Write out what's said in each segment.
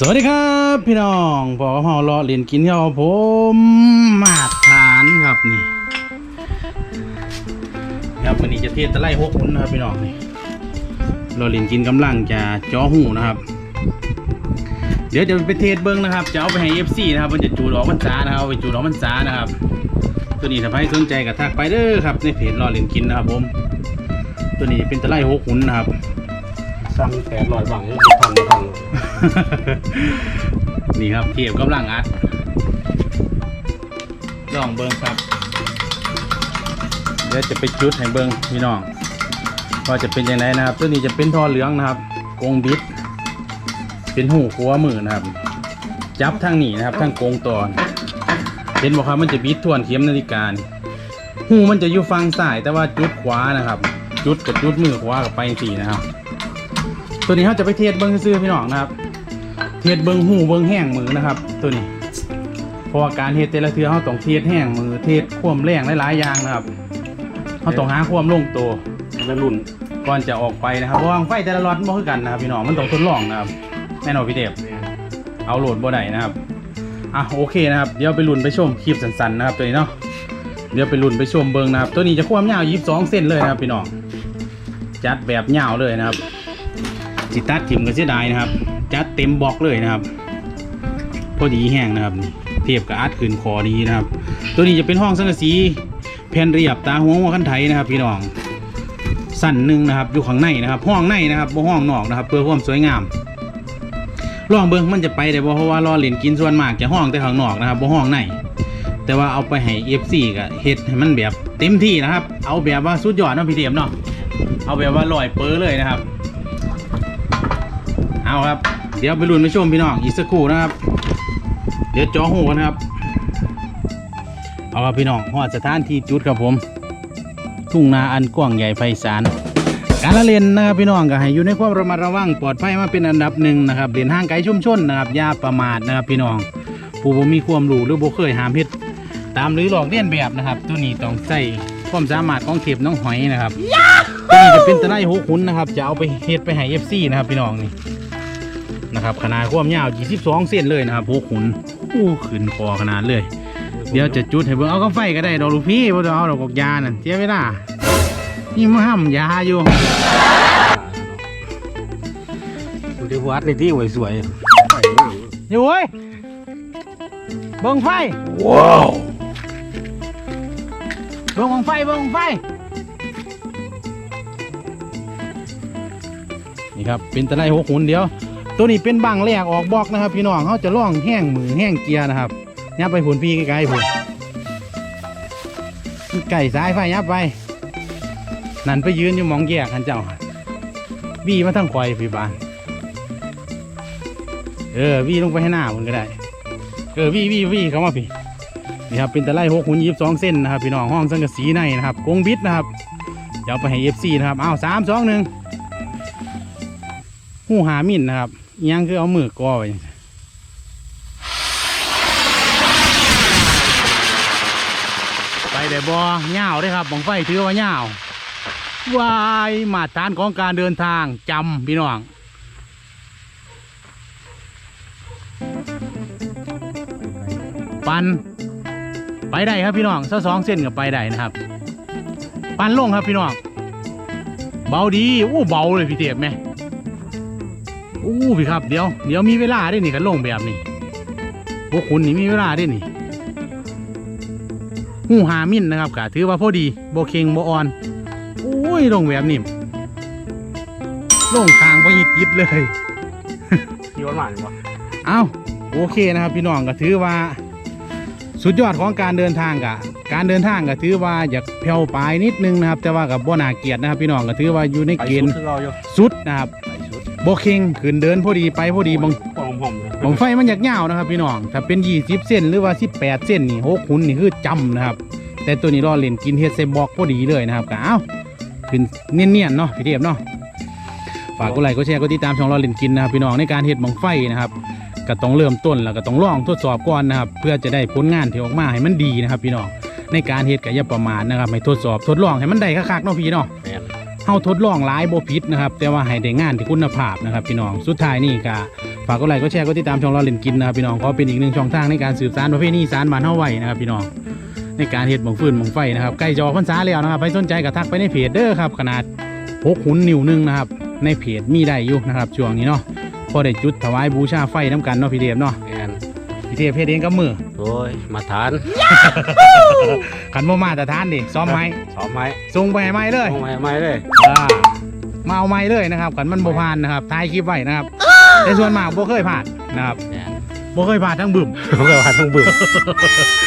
สวัสดีครับ พี่น้องพอเฮารอเรียนกินข้าวผมมาตรฐานครับนี่ครับวันนี้จะเทศตะไลหกหุนนะครับพี่น้องนี่รอเรียนกินกำลังจะจ้อหูนะครับ เดี๋ยวจะไปเทศเบิ้งนะครับ จะเอาไปให้ FC นะครับมันจะจูดออกพรรษานะครับเอาไปจูดออกพรรษานะครับ ตัวนี้ถ้าใครสนใจก็ทักไปเด้อครับในเพจรอเรียนกินนะครับผม ตัวนี้เป็นตะไลหกหุนนะครับ สั่งแปดร้อยบาทนี่พันพันนี่ครับเทียบกำลังอัด ลองเบิ้งครับ เดี๋ยวจะไปจุดให้เบิ้งพี่น้องว่าจะเป็นยังไงนะครับ ตัวนี้จะเป็นทอเหลืองนะครับกงบิด เป็นหูขัวมือนะครับ จับทางนี้นะครับทางกงตอน เห็นบอกครับมันจะบิดทวนเข็มนาฬิกาหูมันจะอยู่ฝั่งซ้ายแต่ว่าจุดขวานะครับ จุดกับจุดมือขวากับไปสี่นะครับ ตัวนี้เขาจะไปเทสเบิ้งซื้อๆพี่น้องนะครับ เทศเบิงหูเบิงแห้งมือนะครับ ตัวนี้เพราะว่าการเทศแต่ละเทือเขาต้องเทศแห้งมือเทศความแรงหลายๆอย่างนะครับเขาต้องหาความลงตัวแล้วรุ่นก่อนจะออกไปนะครับเพราะว่าไฟแต่ละรอดมันบ่คือกันนะครับพี่น้องมันต้องทดลองนะครับแน่นอนพี่เดบเอาโหลดบ่ได้นะครับอะโอเคนะครับเดี๋ยวไปลุ้นไปชมคลิปสั้นๆนะครับตัวนี้เนาะเดี๋ยวไปลุ้นไปชมเบิงนะครับ ตัวนี้จะความยาว 22 เส้นเลยนะครับพี่น้องจัดแบบยาวเลยนะครับิตัดถิ่มก็เสียดายนะครับ จัดเต็มบล็อกเลยนะครับ พอดีแห้งนะครับเทียบกับอาร์ตขืนคอดีนะครับ ตัวนี้จะเป็นห้องสังกะสีแผ่นเรียบตาหัวหัวคันไถนะครับ พี่น้องสั้นหนึ่งนะครับ อยู่ข้างในนะครับ ห้องในนะครับบ่ห้องนอกนะครับ เพื่อความสวยงามลองเบิ้งมันจะไปได้บ่เพราะว่ารอเล่นกินส่วนมากจะห้องแต่ข้างนอกนะครับบ่ห้องในแต่ว่าเอาไปให้ FC ก็เฮ็ดให้มันแบบเต็มที่นะครับ เอาแบบว่าสุดยอดเนาะพี่เทียมเนาะเอาแบบว่าลอยเปอร์เลยนะครับ เอาครับ เดี๋ยวไปลุ้นไปชมพี่น้องอีกสักครู่นะครับ เดี๋ยวจ่อหูกันครับ เอาครับพี่น้องหอดสถานที่จุดครับผม ทุ่งนาอันกว้างใหญ่ไพศาลการละเล่นนะครับพี่น้องก็ให้อยู่ในความระมัดระวังปลอดภัยมาเป็นอันดับหนึ่งนะครับเรียนห่างไกลชุมชนนะครับอย่าประมาทนะครับพี่น้องผู้บ่มีความรู้หรือบ่เคยหามเฮ็ดตามหรือหลอกเลียนแบบนะครับ ตัวนี้ต้องใส่ความสามารถของเข็บน้องหอยนะครับตัวนี้จะเป็นตะไลหกขุนนะครับ จะเอาไปเฮ็ดไปให้ FC นะครับพี่น้องนี่ นะครับ ขนาดความยาว 22เซนเลยนะครับพวกขุนอู้ขึ้นคอขนาดเลย เดี๋ยวจะจุดให้เบิ่งเอากาไฟก็ได้ดอกลูกพี่บ่ต้องเอาดอกกอกยานั่นเสียเวลานี่มาห้ำยาอยู่ดูที่วัดเลยที่สวยอยู่เว้ยเบิ่งไฟๆว้าว เบิ่งของไฟ เบิ่งของไฟ นี่ครับ เป็นตะไลหกขุนเดียว ตัวนี้เป็นบังแรกออกบอกนะครับ พี่น้องเขาจะล่องแห้งมือแห้งเกียร์นะครับยับไปผุนพี่ไกลๆผุนไก่สายไฟยับไป นั่นไปยืนอยู่มองแยกกันเจ้าบี้มาทั้งควายพี่บานเออบี้ลงไปให้หน้ามันก็ได้ เออบี้บี้บี้เขามาพี่นี่ครับเป็นตะไลหกหุ่นยี่สิบสองเส้นนะครับพี่น้องห้องสังกะสีในนะครับกงบิดนะครับเดี๋ยวเอาไปให้เอฟซีนะครับเอาสามสองหนึ่งหูหามินนะครับ ยังคือเอามือกอไว้ไปได้บ่เงาวได้ครับบังไฟถือว่าเงาวายมาตรฐานของการเดินทางจำพี่น้องปันไปได้ครับพี่น้องเส้าสองเส้นกับไปได้นะครับ ปันลงครับพี่น้อง เบาดี โอ้เบาเลยพี่เทียบไหม อ้พี่ครับเดี๋ยวเดี๋ยวมีเวลาได้นี่กันลงแบบนี้พวกคุณนี่มีเวลาได้นี่หูหามินนะครับกะถือว่าพอดีโบเคงโบออนโอ้ยลงแบบนี้ลงทางไปยิดยิดเลยที่วัดหวานวะเอาโอเคนะครับพี่น้องก็ถือว่า สุดยอดของการเดินทางกะการเดินทางก็ถือว่าอยากแผ่วปลายนิดนึงนะครับ แต่ว่ากับบ่นาเกียรตินะครับ พี่น้องก็ถือว่าอยู่ในไปเกชุณดฑ์คือเราอยู่สุดนะครับไปชุด โบเคิงขึ้นเดินพอดีไปพอดีบางกองผมเลยบางไฟมันอยากยาวนะครับพี่น้องถ้าเป็น20เส้นหรือว่า18เส้นนี่หกขุนนี่คือจำนะครับ แต่ตัวนี้รอเล่นกินเฮดเซบอกพอดีเลยนะครับก็เอ้าขึ้นเนียนๆเนาะพี่เทียบเนาะฝากกดไลค์กดแชร์กดติดตามช่องรอเล่นกินนะครับพี่น้องในการเฮ็ดบังไฟนะครับก็ต้องเริ่มต้นแล้วก็ต้องลองทดสอบก่อนนะครับ เพื่อจะได้ผลงานที่ออกมาให้มันดีนะครับ พี่น้องในการเฮ็ดก็อย่าประมาทนะครับให้ทดสอบทดลองให้มันได้คักๆเนาะพี่เนาะแมน เฮาทดลองหลายบ่ผิดนะครับ แต่ว่าให้ได้งานที่คุณภาพนะครับพี่น้องสุดท้ายนี่ก็ฝากกดไลค์กดแชร์กดติดตามช่องเราเล่นกินนะครับพี่น้องก็เป็นอีกหนึ่งช่องทางในการสืบสานประเพณีสานบ้านเฮาไว้นะครับพี่น้องในการเฮ็ดบังฟืนบังไฟนะครับใกล้จะออกพรรษาแล้วนะครับใครสนใจก็ทักไปในเพจเด้อครับขนาดพกหุนนิ้วนึงนะครับในเพจมีได้อยู่นะครับช่วงนี้เนาะพอได้จุดถวายบูชาไฟน้ำกันเนาะพี่เดฟเนาะ พี่เทพเฮ็ดเองกับมือโอ้ยมาทานขันบ่มาแต่ทานดิซ้อมไหมสองไม้ส่งไปให้ไหมเลยสองไม้ไม้เลยอ่ามาเอาไหมเลยนะครับขันมันบ่ผ่านนะครับถ่ายคลิปไว้นะครับแต่ส่วนมากบ่เคยผ่านนะครับแอนบ่เคยผ่านทั้งบึมผมก็ว่าต้องบึ้ม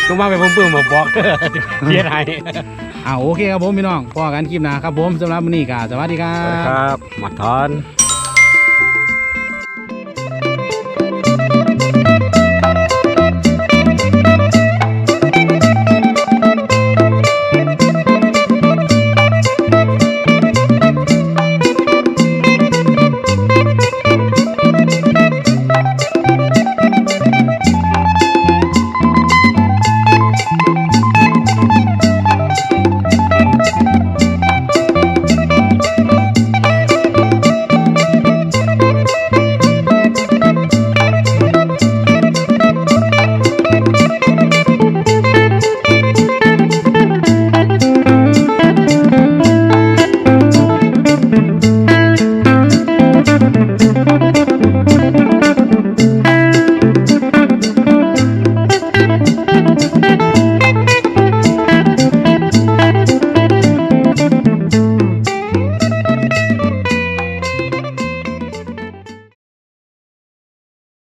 ต้องมาเป็นบึ้มบึ้มมาบอกเทียนไห้อ่าโอเคครับผมพี่น้องพอกันคลิปหน้าครับผมสำหรับมื้อนี้ก็สวัสดีครัสวัสดีบครับมาทานค